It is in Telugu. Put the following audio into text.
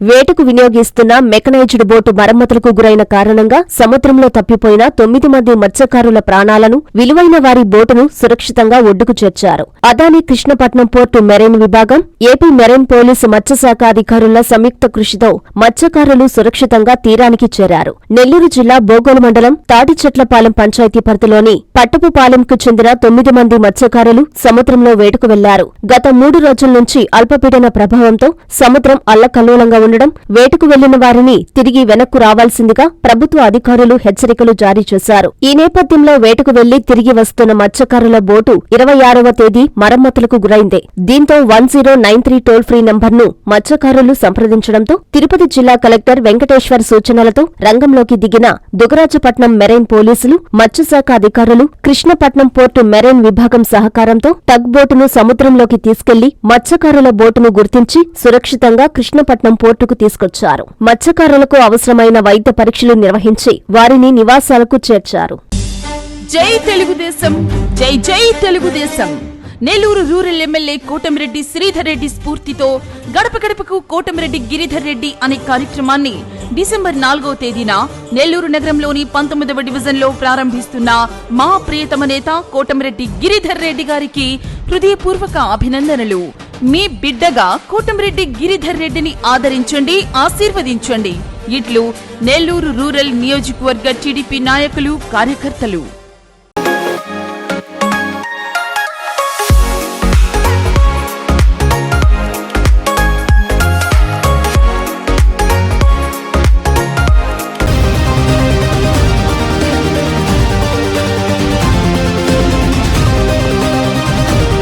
వేటకు వినియోగిస్తున్న మెకనైజ్డ్ బోటు మరమ్మతులకు గురైన కారణంగా సముద్రంలో తప్పిపోయిన తొమ్మిది మంది మత్స్యకారుల ప్రాణాలను విలువైన వారి బోటును సురక్షితంగా ఒడ్డుకు చేర్చారు. అదాని కృష్ణపట్నం పోర్టు మెరైన్ విభాగం ఏపీ మెరైన్ పోలీసు మత్స్యశాఖ అధికారుల సంయుక్త కృషితో మత్స్యకారులు సురక్షితంగా తీరానికి చేరారు. నెల్లూరు జిల్లా బోగోలు మండలం తాటిచెట్లపాలెం పంచాయతీ పరిధిలోని పట్టపుపాలెంకు చెందిన తొమ్మిది మంది మత్స్యకారులు సముద్రంలో వేటకు వెళ్ళారు. గత మూడు రోజుల నుంచి అల్పపీడన ప్రభావంతో సముద్రం అల్లకల్లోలంగా ఉండడం వేటకు వెళ్ళిన వారిని తిరిగి వెనక్కు రావాల్సిందిగా ప్రభుత్వ అధికారులు హెచ్చరికలు జారీ చేశారు. ఈ నేపథ్యంలో వేటకు వెళ్ళి తిరిగి వస్తున్న మత్స్యకారుల బోటు ఇరవై ఆరవ తేదీ మరమ్మతులకు గురైంది. దీంతో one zero nine three toll free నంబర్ను మత్స్యకారులు సంప్రదించడంతో తిరుపతి జిల్లా కలెక్టర్ వెంకటేశ్వర్ సూచనలతో రంగంలోకి దిగిన దుగరాజపట్నం మెరైన్ పోలీసులు మత్స్యశాఖ అధికారులు కృష్ణపట్నం పోర్టు మెరైన్ విభాగం సహకారంతో టగ్ బోటును సముద్రంలోకి తీసుకెళ్ళి మత్స్యకారుల బోటును గుర్తించి సురక్షితంగా కృష్ణపట్నం పోర్టు పోర్టుకు తీసుకొచ్చారు. మత్స్యకారులకు అవసరమైన వైద్య పరీక్షలు నిర్వహించి వారిని నివాసాలకు చేర్చారు. జై తెలుగుదేశం జై జై తెలుగుదేశం. నెల్లూరు రూరల్ ఎమ్మెల్యే కోటమిరెడ్డి శ్రీధర్ రెడ్డి స్ఫూర్తితో గడప గడపకు కోటమిరెడ్డి గిరిధర్ రెడ్డి అనే కార్యక్రమాన్ని డిసెంబర్ నాలుగో తేదీన నెల్లూరు నగరంలోని పంతొమ్మిదవ డివిజన్లో ప్రారంభిస్తున్న మా ప్రియతమ నేత కోటమిరెడ్డి గిరిధర్ రెడ్డి గారికి హృదయపూర్వక అభినందనలు. మీ బిడ్డగా కోటంరెడ్డి గిరిధర్ రెడ్డిని ఆదరించండి ఆశీర్వదించండి. ఇట్లు నెల్లూరు రూరల్ నియోజకవర్గ టీడీపీ నాయకులు కార్యకర్తలు.